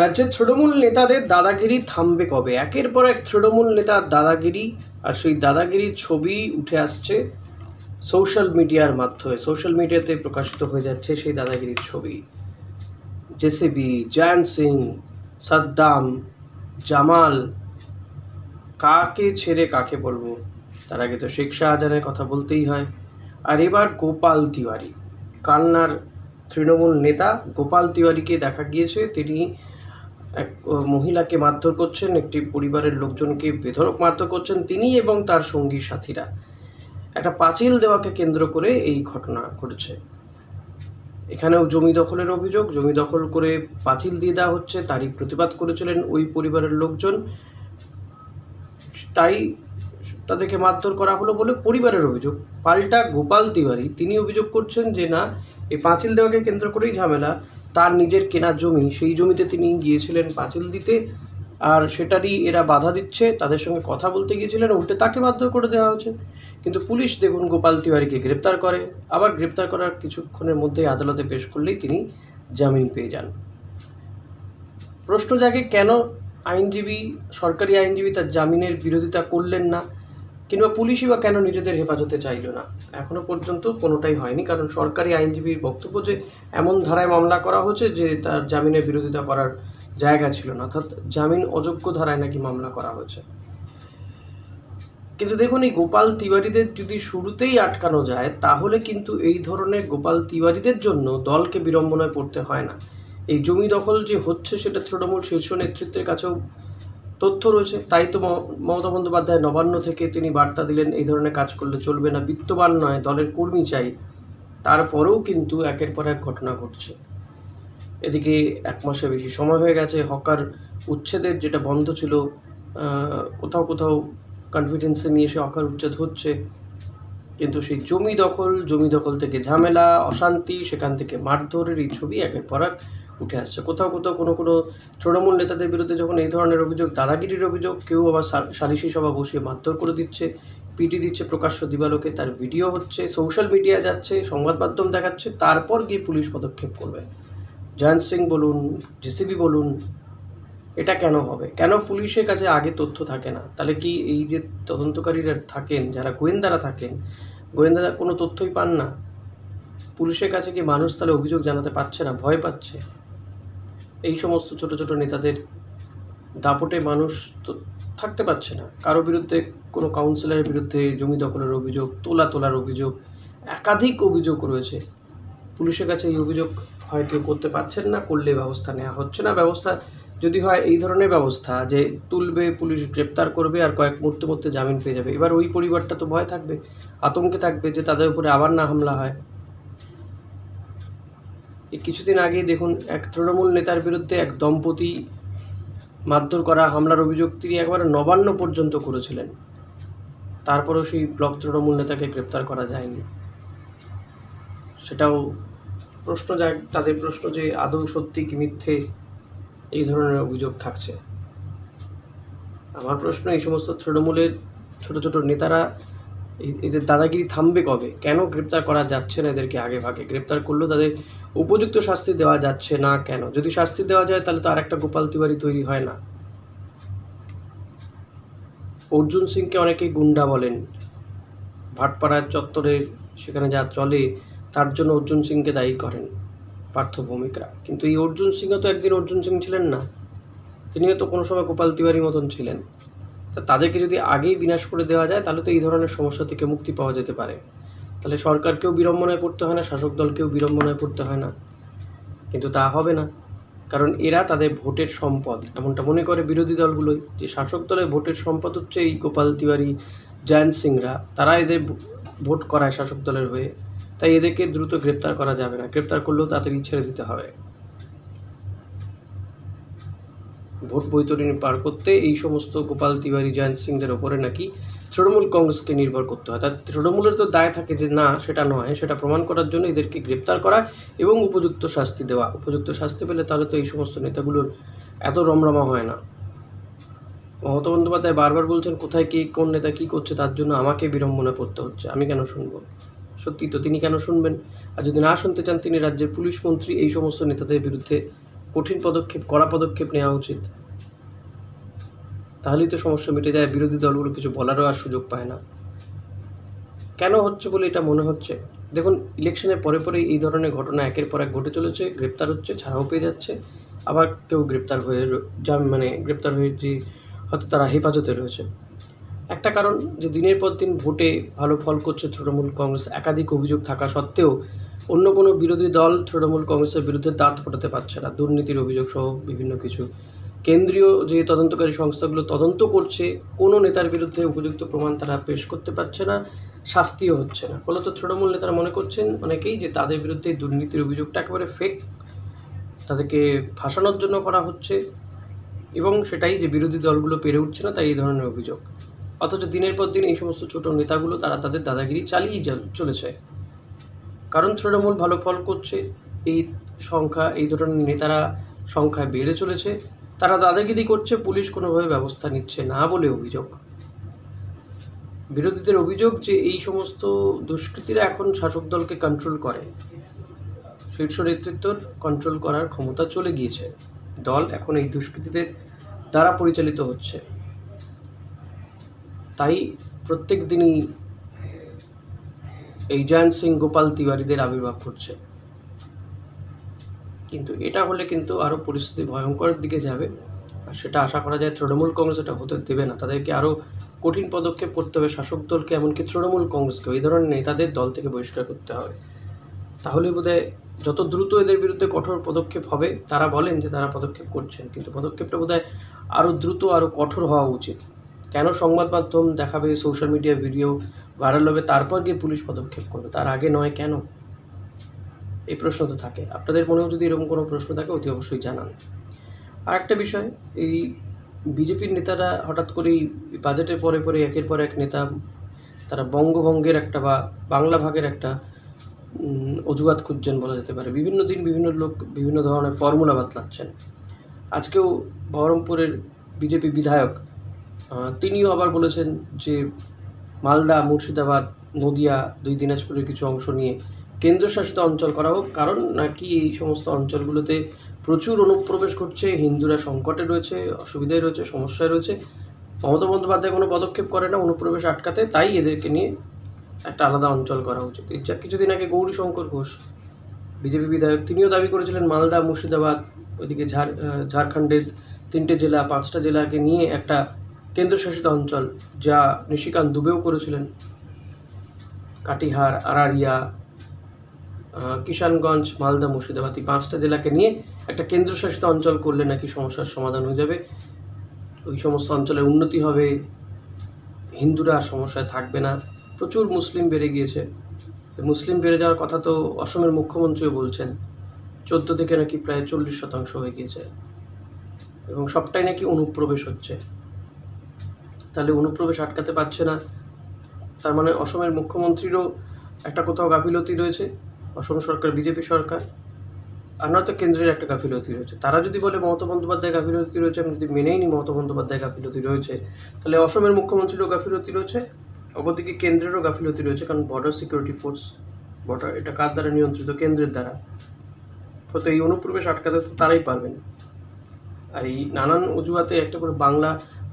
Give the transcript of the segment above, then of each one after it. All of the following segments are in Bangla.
রাজ্যের তৃণমূল নেতাদের দাদাগিরি থামবে কবে? একের পর এক তৃণমূল নেতার দাদাগিরি আর সেই দাদাগিরির ছবি উঠে আসছে সোশ্যাল মিডিয়ার মাধ্যমে। সোশ্যাল মিডিয়াতে প্রকাশিত হয়ে যাচ্ছে সেই দাদাগিরির ছবি। জেসিবি, জয়ন্ত সিং, সাদ্দাম, জামাল, কাকে ছেড়ে কাকে বলব? তার আগে তো শেখ শাহজাহানের কথা বলতেই হয়। আর এবার গোপাল তিওয়ারি। কান্নার তৃণমূল নেতা গোপাল তিওয়ারিকে দেখা গিয়েছে। তিনি এক মহিলাকে মারধর করছেন, একটি পরিবারের লোকজনকে বেধরক মারধর করছেন তিনি এবং তার সঙ্গী সাথীরা। একটা পাঁচিল দেওয়াকে কেন্দ্র করে এই ঘটনা ঘটেছে। এখানেও জমি দখলের অভিযোগ, জমি দখল করে পাঁচিল দিয়ে দেওয়া হচ্ছে, তারই প্রতিবাদ করেছিলেন ওই পরিবারের লোকজন। তাই তাদেরকে মারধর করা হলো বলে পরিবারের অভিযোগ। পাল্টা গোপাল তিওয়ারি, তিনি অভিযোগ করছেন যে না, এই পাঁচিল দেওয়াকে কেন্দ্র করেই ঝামেলা। তার নিজের কেনা জমি, সেই জমিতে তিনি গিয়েছিলেন পাঁচিল দিতে, আর সেটারই এরা বাধা দিচ্ছে, তাদের সঙ্গে কথা বলতে গিয়েছিলেন, উল্টে তাকে বাধ্য করে দেওয়া হয়েছে। কিন্তু পুলিশ দেখুন গোপাল তিওয়ারিকে গ্রেপ্তার করে, আবার গ্রেপ্তার করার কিছুক্ষণের মধ্যেই আদালতে পেশ করলেই তিনি জামিন পেয়ে যান। প্রশ্ন জাগে কেন আইনজীবী, সরকারি আইনজীবী তার জামিনের বিরোধিতা করলেন না? কিংবা পুলিশই বা কেন নিজেদের হেফাজতে চাইল না? এখনও পর্যন্ত কোনোটাই হয়নি, কারণ সরকারি আইনজীবীর বক্তব্য যে এমন ধারায় মামলা করা হচ্ছে যে তার জামিনের বিরোধিতা করার জায়গা ছিল না, অর্থাৎ জামিন অযোগ্য ধারায় নাকি মামলা করা হয়েছে। কিন্তু দেখুন, এই গোপাল তিওয়ারিদের যদি শুরুতেই আটকানো যায়, তাহলে কিন্তু এই ধরনের গোপাল তিওয়ারিদের জন্য দলকে বিড়ম্বনায় পড়তে হয় না। এই জমি দখল যে হচ্ছে, সেটা তৃণমূল শীর্ষ নেতৃত্বের কাছেও তথ্য রয়েছে। তাই তো মমতা বন্দ্যোপাধ্যায় নবান্ন থেকে তিনি বার্তা দিলেন, এই ধরনের কাজ করলে চলবে না, বিত্তবান নয়, দলের কর্মী চাই। তারপরেও কিন্তু একের পর এক ঘটনা ঘটছে। এদিকে এক মাসের বেশি সময় হয়ে গেছে, হকার উচ্ছেদের যেটা বন্ধ ছিল কোথাও কোথাও কনফিডেন্সে নিয়ে এসে হকার উচ্ছেদ হচ্ছে। কিন্তু সেই জমি দখল জমি দখল থেকে ঝামেলা, অশান্তি, সেখান থেকে মারধরের এই ছবি একের পর এক উঠে আসছে। কোথাও কোথাও কোনো কোনো তৃণমূল নেতাদের বিরুদ্ধে যখন এই ধরনের অভিযোগ, দাদাগিরির অভিযোগ, কেউ আবার সালিশি সভা বসিয়ে মারধর করে দিচ্ছে, পিটি দিচ্ছে প্রকাশ্য দিবালোকে, তার ভিডিও হচ্ছে, সোশ্যাল মিডিয়া যাচ্ছে, সংবাদ মাধ্যম দেখাচ্ছে, তারপর গিয়ে পুলিশ পদক্ষেপ করবে। জয়ন্ত সিং বলুন, জেসিবি বলুন, এটা কেন হবে? কেন পুলিশের কাছে আগে তথ্য থাকে না? তাহলে কি এই যে তদন্তকারীরা থাকেন, যারা গোয়েন্দারা থাকেন, গোয়েন্দারা কোনো তথ্যই পান না? পুলিশের কাছে কি মানুষ তাহলে অভিযোগ জানাতে পারছে না, ভয় পাচ্ছে? এই সমস্ত ছোট ছোট নেতাদের দাপটে মানুষ তো থাকতে পারছে না। কারও বিরুদ্ধে কোনো কাউন্সিলরের বিরুদ্ধে জমি দখলের অভিযোগ, তোলা তোলার অভিযোগ, একাধিক অভিযোগ রয়েছে। পুলিশের কাছে এই অভিযোগ হয় কেউ করতে পারছেন না, করলে ব্যবস্থা নেওয়া হচ্ছে না। ব্যবস্থা যদি হয় এই ধরনের ব্যবস্থা যে তুলবে, পুলিশ গ্রেপ্তার করবে আর কয়েক মুহূর্তের মধ্যে জামিন পেয়ে যাবে। এবার ওই পরিবারটা তো ভয় থাকবে, আতঙ্কে থাকবে যে তাদের উপরে আবার না হামলা হয়। কিছুদিন আগেই দেখুন, এক তৃণমূল নেতার বিরুদ্ধে এক দম্পতি মারধর করা, হামলার অভিযোগ তিনি একবার নবান্ন পর্যন্ত করেছিলেন। তারপরেও সেই ব্লক তৃণমূল নেতাকে গ্রেপ্তার করা যায়নি। সেটাও প্রশ্ন যায়, তাদের প্রশ্ন যে আদৌ সত্যি কি মিথ্যে এই ধরনের অভিযোগ থাকছে? আমার প্রশ্ন, এই সমস্ত তৃণমূলের ছোট ছোট নেতারা এই- এদের দাদাগিরি থামবে কবে? কেন গ্রেপ্তার করা যাচ্ছে না এদেরকে আগে ভাগে? গ্রেপ্তার করলেও তাদের উপযুক্ত শাস্তি দেওয়া যাচ্ছে না কেন? যদি শাস্তি দেওয়া যায়, তাহলে তো আরেকটা গোপাল তিওয়ারি তৈরি হয় না। অর্জুন সিংকে অনেকেই গুন্ডা বলেন। ভাটপাড়ার চত্বরে সেখানে যা চলে, তার জন্য অর্জুন সিংকে দায়ী করেন পার্থ ভূমিকা কিন্তু এই অর্জুন সিংও তো একদিন অর্জুন সিং ছিলেন না। তিনিও তো কোনো সময় গোপাল তিওয়ারির মতন ছিলেন। তা তাদেরকে যদি আগেই বিনাশ করে দেওয়া যায়, তাহলে তো এই ধরনের সমস্যা থেকে মুক্তি পাওয়া যেতে পারে। তাহলে সরকারকেও বিড়ম্বনায় পড়তে হয় না, শাসক দলকেও বিড়ম্বনায় পড়তে হয় না। কিন্তু তা হবে না। কারণ এরা তাদের ভোটের সম্পদ। এমনটা মনে করে বিরোধী দলগুলোই যে শাসক দলের ভোটের সম্পদ হচ্ছে এই গোপাল তিওয়ারি, জয়ন্ত সিংরা। তারা এদের ভোট করায় শাসক দলের হয়ে। তাই এদেরকে দ্রুত গ্রেপ্তার করা যাবে না। গ্রেপ্তার করলেও তাড়াতাড়ি ছেড়ে দিতে হবে। ভোট বৈতরণী পার করতে এই সমস্ত গোপাল তিওয়ারি, জয়ন্ত সিংদের ওপরে নাকি তৃণমূল কংগ্রেসকে নির্ভর করতে হয়। তার তৃণমূলের তো দায় থাকে যে না, সেটা নয়, সেটা প্রমাণ করার জন্য এদেরকে গ্রেপ্তার করা এবং উপযুক্ত শাস্তি দেওয়া। উপযুক্ত শাস্তি পেলে তাহলে তো এই সমস্ত নেতাগুলোর এত রমরমা হয় না। মমতা বন্দ্যোপাধ্যায় বারবার বলছেন, কোথায় কে, কোন নেতা কী করছে তার জন্য আমাকে বিড়ম্বনা পড়তে হচ্ছে, আমি কেন শুনব? সত্যি তো তিনি কেন শুনবেন? আর যদি না শুনতে চান, তিনি রাজ্যের পুলিশ মন্ত্রী, এই সমস্ত নেতাদের বিরুদ্ধে কঠিন পদক্ষেপ, কড়া পদক্ষেপ নেওয়া উচিত। তাহলেই তো সমস্যা মিটে যায়, বিরোধী দলগুলো কিছু বলারও আর সুযোগ পায় না। কেন হচ্ছে বলে এটা মনে হচ্ছে? দেখুন, ইলেকশনের পরে পরে এই ধরনের ঘটনা একের পর এক ঘটে চলেছে, গ্রেপ্তার হচ্ছে, ছাড়াও পেয়ে যাচ্ছে। আবার কেউ গ্রেপ্তার হয়ে যা মানে গ্রেপ্তার হয়ে যে, হয়তো তারা হেফাজতে রয়েছে। একটা কারণ যে, দিনের পর দিন ভোটে ভালো ফল করছে তৃণমূল কংগ্রেস, একাধিক অভিযোগ থাকা সত্ত্বেও অন্য কোনো বিরোধী দল তৃণমূল কংগ্রেসের বিরুদ্ধে দাঁত ফোটাতে পারছে না। দুর্নীতির অভিযোগ সহ বিভিন্ন কিছু। কেন্দ্রীয় যে তদন্তকারী সংস্থাগুলো তদন্ত করছে, কোনো নেতার বিরুদ্ধে উপযুক্ত প্রমাণ তারা পেশ করতে পারছে না, শাস্তিও হচ্ছে না। ফলত তৃণমূল নেতারা মনে করছেন অনেকেই যে তাদের বিরুদ্ধে দুর্নীতির অভিযোগটা একেবারে ফেক তাদেরকে ফাঁসানোর জন্য করা হচ্ছে এবং সেটাই যে বিরোধী দলগুলো পেরে উঠছে না, তাই এই ধরনের অভিযোগ। অথচ দিনের পর দিন এই সমস্ত ছোট নেতাগুলো, তারা তাদের দাদাগিরি চালিয়েই চলেছে। কারণ তৃণমূল ভালো ফল করছে, এই সংখ্যা, এই ধরনের নেতারা সংখ্যায় বেড়ে চলেছে, তারা দাদাগিরি করছে, পুলিশ কোনোভাবে ব্যবস্থা নিচ্ছে না বলে অভিযোগ। বিরোধীদের অভিযোগ যে এই সমস্ত দুষ্কৃতীরা এখন শাসক দলকে কন্ট্রোল করে। শীর্ষ নেতৃত্বর কন্ট্রোল করার ক্ষমতা চলে গিয়েছে। দল এখন এই দুষ্কৃতীদের দ্বারা পরিচালিত হচ্ছে। তাই প্রত্যেক দিনই এই জয়ন্ত সিং গোপাল তিওয়ারিদের আবির্ভাব ঘটছে। কিন্তু এটা হলে কিন্তু আরও পরিস্থিতি ভয়ঙ্করের দিকে যাবে। আর সেটা আশা করা যায় তৃণমূল কংগ্রেস এটা হতে দেবে না। তাদেরকে আরও কঠিন পদক্ষেপ করতে হবে। শাসক দলকে, এমনকি তৃণমূল কংগ্রেসকে, এই ধরনের নেতাদের দল থেকে বহিষ্কার করতে হবে। তাহলে বোধহয় যত দ্রুত এদের বিরুদ্ধে কঠোর পদক্ষেপ হবে, তারা বলেন যে তারা পদক্ষেপ করছেন। কিন্তু পদক্ষেপটা বোধহয় আরও দ্রুত আরও কঠোর হওয়া উচিত। কেন সংবাদ মাধ্যম দেখাবে সোশ্যাল মিডিয়া ভিডিও ভাইরাল হবে, তারপর গিয়ে পুলিশ পদক্ষেপ করবে? তার আগে নয় কেন? এই প্রশ্ন তো থাকে। আপনাদের মনেও যদি এরকম কোনো প্রশ্ন থাকে, অতি অবশ্যই জানান। আর একটা বিষয়, এই বিজেপির নেতারা হঠাৎ করেই বাজেটের পরে পরে, একের পর এক নেতা, তারা বঙ্গভঙ্গের একটা বা বাংলা ভাগের একটা অজুহাত খুঁজছেন বলা যেতে পারে। বিভিন্ন দিন বিভিন্ন লোক বিভিন্ন ধরনের ফর্মুলা বাতলাচ্ছেন আজকেও বহরমপুরের বিজেপি বিধায়ক তিনিও আবার বলেছেন যে মালদা, মুর্শিদাবাদ, নদিয়া দুই দিনাজপুরের কিছু অংশ নিয়ে কেন্দ্রশাসিত অঞ্চল করা হোক। কারণ নাকি এই সমস্ত অঞ্চলগুলোতে প্রচুর অনুপ্রবেশ ঘটছে, হিন্দুরা সংকটে রয়েছে, অসুবিধায় রয়েছে, সমস্যায় রয়েছে। মমতা বন্দ্যোপাধ্যায় কোনো পদক্ষেপ করে না অনুপ্রবেশ আটকাতে, তাই এদেরকে নিয়ে একটা আলাদা অঞ্চল করা উচিত। যা কিছুদিন আগে গৌরী শঙ্কর ঘোষ, বিজেপি বিধায়ক, তিনিও দাবি করেছিলেন মালদা, মুর্শিদাবাদ, ওইদিকে ঝাড় ঝাড়খণ্ডের তিনটে জেলা, পাঁচটা জেলাকে নিয়ে একটা কেন্দ্রশাসিত অঞ্চল, যা নিশিকান্ত দুবেও করেছিলেন। কাটিহার আরারিয়া কিষানগঞ্জ, মালদা, মুর্শিদাবাদ, এই পাঁচটা জেলাকে নিয়ে একটা কেন্দ্রশাসিত অঞ্চল করলে নাকি সমস্যার সমাধান হয়ে যাবে। ওই সমস্ত অঞ্চলের উন্নতি হবে। হিন্দুরা আর সমস্যায় থাকবে না। প্রচুর মুসলিম বেড়ে গিয়েছে। মুসলিম বেড়ে যাওয়ার কথা তো অসমের মুখ্যমন্ত্রীও বলছেন। চোদ্দ থেকে নাকি প্রায় চল্লিশ শতাংশ হয়ে গিয়েছে। এবং সবটাই নাকি অনুপ্রবেশ হচ্ছে। তাহলে অনুপ্রবেশ আটকাতে পারছে না। তার মানে অসমের মুখ্যমন্ত্রীরও একটা কোথাও গাফিলতি রয়েছে, অসম সরকার, বিজেপি সরকার, আর নয়তো কেন্দ্রের একটা গাফিলতি রয়েছে। তারা যদি বলে মমতা বন্দ্যোপাধ্যায় গাফিলতি রয়েছে, আমি যদি মেনেই নিই মমতা বন্দ্যোপাধ্যায় গাফিলতি রয়েছে, তাহলে অসমের মুখ্যমন্ত্রীরও গাফিলতি রয়েছে, অপরদিকে কেন্দ্রেরও গাফিলতি রয়েছে, কারণ বর্ডার সিকিউরিটি ফোর্স বর্ডার এটা কার দ্বারা নিয়ন্ত্রিত? কেন্দ্রের দ্বারা। হয়তো এই অনুপ্রবেশ আটকাতে তো তারাই পারবেন। আর এই নানান অজুহাতে একটা করে বাংলা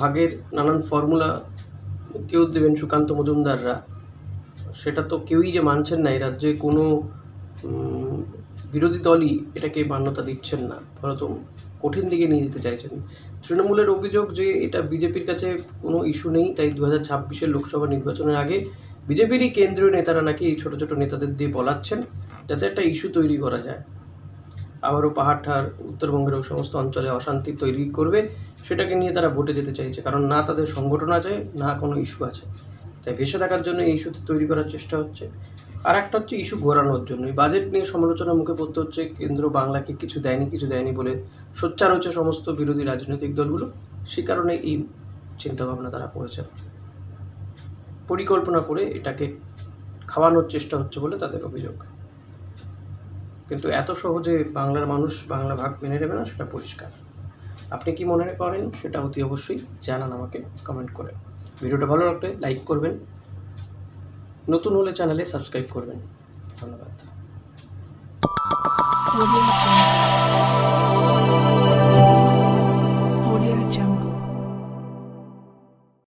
ভাগের নানান ফর্মুলা কেউ দেবেন সুকান্ত মজুমদাররা। সেটা তো কেউই যে মানছেন না, এই রাজ্যে কোনো বিরোধী দলই এটাকে মান্যতা দিচ্ছেন না। ফলত কঠিন দিকে নিয়ে যেতে চাইছেন। তৃণমূলের অভিযোগ যে এটা বিজেপির কাছে কোনো ইস্যু নেই, তাই দু হাজার ছাব্বিশের লোকসভা নির্বাচনের আগে বিজেপিরই কেন্দ্রীয় নেতারা নাকি এই ছোটো ছোটো নেতাদের দিয়ে বলাচ্ছেন, যাতে একটা ইস্যু তৈরি করা যায়। আবারও পাহাড় উত্তরবঙ্গের ওই সমস্ত অঞ্চলে অশান্তি তৈরি করবে, সেটাকে নিয়ে তারা ভোটে যেতে চাইছে। কারণ না তাদের সংগঠন আছে, না কোনো ইস্যু আছে। তাই ভেসে থাকার জন্য এই ইস্যুতে তৈরি করার চেষ্টা হচ্ছে। আর একটা হচ্ছে ইস্যু ঘোরানোর জন্য। বাজেট নিয়ে সমালোচনার মুখে পড়তে হচ্ছে, কেন্দ্র বাংলাকে কিছু দেয়নি কিছু দেয়নি বলে সোচ্চার হচ্ছে সমস্ত বিরোধী রাজনৈতিক দলগুলো। সে কারণে এই চিন্তাভাবনা তারা করেছে। পরিকল্পনা করে এটাকে খাওয়ানোর চেষ্টা হচ্ছে বলে তাদের অভিযোগ। কিন্তু এত সহজে বাংলার মানুষ বাংলা ভাগ মেনে নেবে না, সেটা পরিষ্কার। আপনি কি মনে করেন সেটা অতি অবশ্যই জানান আমাকে কমেন্ট করে। ভিডিওটা ভালো লাগলে লাইক করবেন। নতুন হলে চ্যানেলে সাবস্ক্রাইব করবেন। ধন্যবাদ.